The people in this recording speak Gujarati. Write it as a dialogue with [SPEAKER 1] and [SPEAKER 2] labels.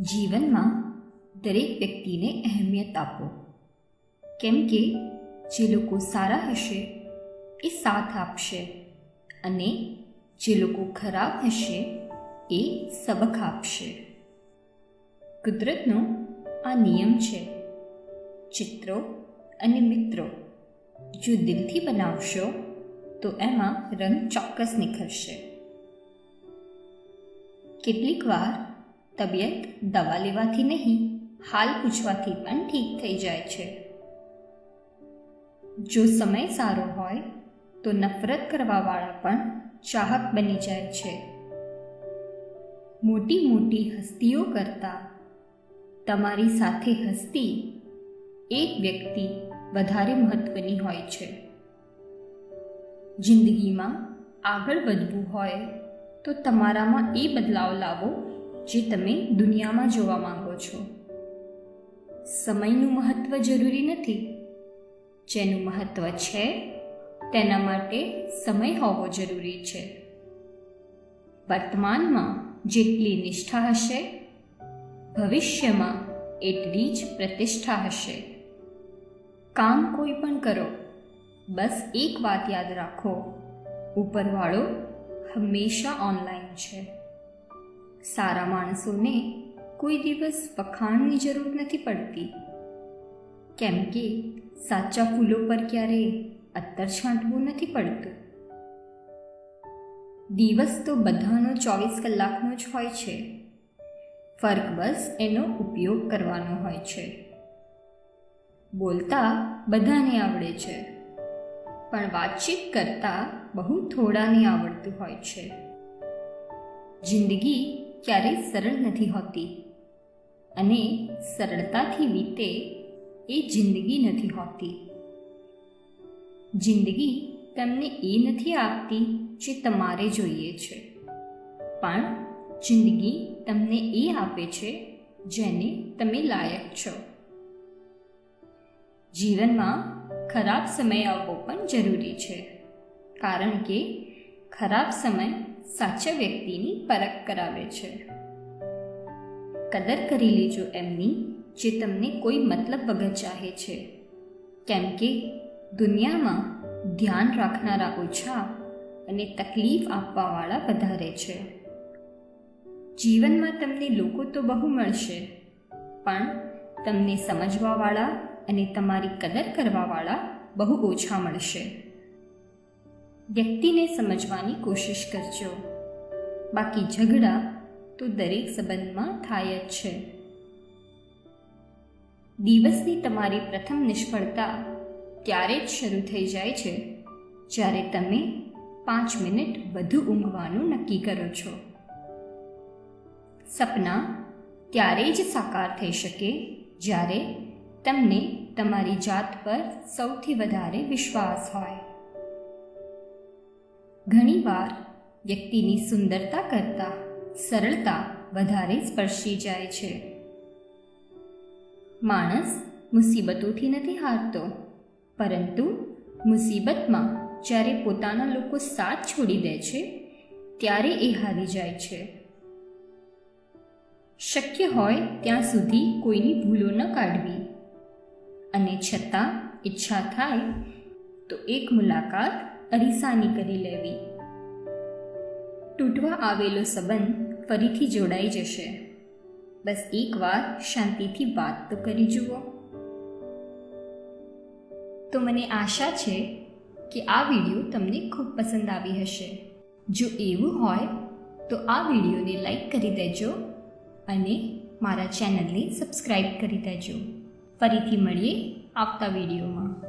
[SPEAKER 1] જીવનમાં દરેક વ્યક્તિને અહેમિયત આપો. કેમ કે જે લોકો સારા હશે, એ સાથ આપશે અને જે લોકો ખરાબ હશે, એ સબક આપશે. કુદરતનો આ નિયમ છે, ચિત્રો અને મિત્રો, જો દિલથી બનાવશો, તો એમાં રંગ ચોક્કસ નિખરશે. કેટલીક વાર તબિયત દવા લેવાથી નહીં, હાલ પૂછવાથી પણ ઠીક થઈ જાય છે. જો સમય સારો હોય, તો નફરત કરવાવાળા પણ ચાહક બની જાય છે. મોટી મોટી હસ્તીઓ કરતાં તમારી સાથે હસ્તી એક વ્યક્તિ વધારે મહત્વની હોય છે. જિંદગીમાં આગળ વધવું હોય, તો તમારામાં એ બદલાવ લાવો જે તમે દુનિયામાં જોવા માંગો છો. સમયનું મહત્ત્વ જરૂરી નથી. જેનું મહત્ત્વ છે, તેના માટે સમય હોવો જરૂરી છે. વર્તમાનમાં જેટલી નિષ્ઠા હશે, ભવિષ્યમાં એટલી જ પ્રતિષ્ઠા હશે. કામ કોઈ પણ કરો, બસ એક વાત યાદ રાખો, ઉપરવાળો હંમેશા ઓનલાઈન છે. સારા માણસોને કોઈ દિવસ વખાણની જરૂર નથી પડતી. કેમ કે સાચા ફૂલો પર ક્યારેય અત્તર છાંટવું નથી પડતું. દિવસ તો બધાનો ચોવીસ કલાકનો જ હોય છે. ફર્ક બસ એનો ઉપયોગ કરવાનો હોય છે. બોલતા બધાને આવડે છે, પણ વાતચીત કરતા બહુ થોડાને આવડતું હોય છે. જિંદગી ક્યારેય સરળ નથી હોતી. અને સરળતાથી વીતે એ જિંદગી નથી હોતી. જિંદગી તમને એ નથી આપતી જે તમારે જોઈએ છે. પણ જિંદગી તમને એ આપે છે જેને તમે લાયક છો. જીવનમાં ખરાબ સમય આવવો પણ જરૂરી છે. કારણ કે ખરાબ સમય સાચા વ્યક્તિની પરખ કરાવે છે. કદર કરી લેજો એમની જે તમને કોઈ મતલબ વગર ચાહે છે. કેમ કે દુનિયામાં ધ્યાન રાખનારા ઓછા અને તકલીફ આપવાવાળા વધારે છે. જીવનમાં તમને લોકો તો બહુ મળશે, પણ તમને સમજવાવાળા અને તમારી કદર કરવાવાળા બહુ ઓછા મળશે. વ્યક્તિને સમજવાની કોશિશ કરજો. બાકી ઝઘડા તો દરેક સંબંધમાં થાય જ છે. દિવસની તમારી પ્રથમ નિષ્ફળતા ત્યારે જ શરૂ થઈ જાય છે, જ્યારે તમે પાંચ મિનિટ વધુ ઊંઘવાનું નક્કી કરો છો. સપના ત્યારે જ સાકાર થઈ શકે જ્યારે તમને તમારી જાત પર સૌથી વધારે વિશ્વાસ હોય. ઘણીવાર વ્યક્તિની સુંદરતા કરતાં સરળતા વધારે સ્પર્શી જાય છે. માણસ મુસીબતોથી નથી હારતો, પરંતુ મુસીબતમાં જ્યારે પોતાના લોકો સાથ છોડી દે છે, ત્યારે એ હારી જાય છે. શક્ય હોય ત્યાં સુધી કોઈની ભૂલો ન કાઢવી. અને છતાં ઈચ્છા થાય તો એક મુલાકાત અરીસાની કરી લેવી. તૂટવા આવેલો સંબંધ ફરીથી જોડાઈ જશે. બસ એકવાર શાંતિથી વાત તો કરી જુઓ. તો મને આશા છે કે આ વીડિયો તમને ખૂબ પસંદ આવી હશે. જો એવું હોય, તો આ વિડીયોને લાઈક કરી દેજો અને મારા ચેનલને સબસ્ક્રાઈબ કરી દેજો. ફરીથી મળીએ આવતા વિડીયોમાં.